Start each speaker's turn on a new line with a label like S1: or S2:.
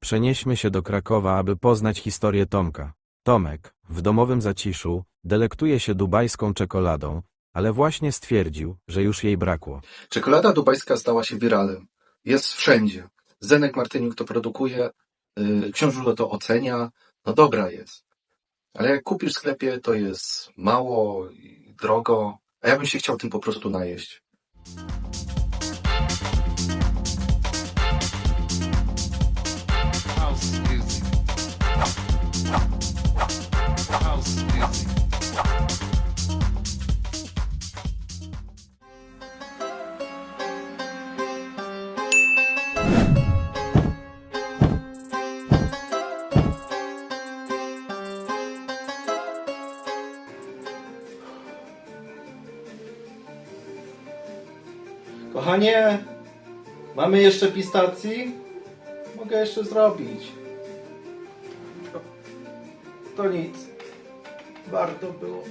S1: Przenieśmy się do Krakowa, aby poznać historię Tomka. Tomek, w domowym zaciszu, delektuje się dubajską czekoladą, ale właśnie stwierdził, że już jej brakło.
S2: Czekolada dubajska stała się wiralem. Jest wszędzie. Zenek Martyniuk to produkuje, yy, to ocenia, no dobra jest. Ale jak kupisz w sklepie, to jest mało drogo, a ja bym się chciał tym po prostu najeść.
S3: Kochanie, mamy jeszcze pistacji? Mogę jeszcze zrobić. To nic. Warto było.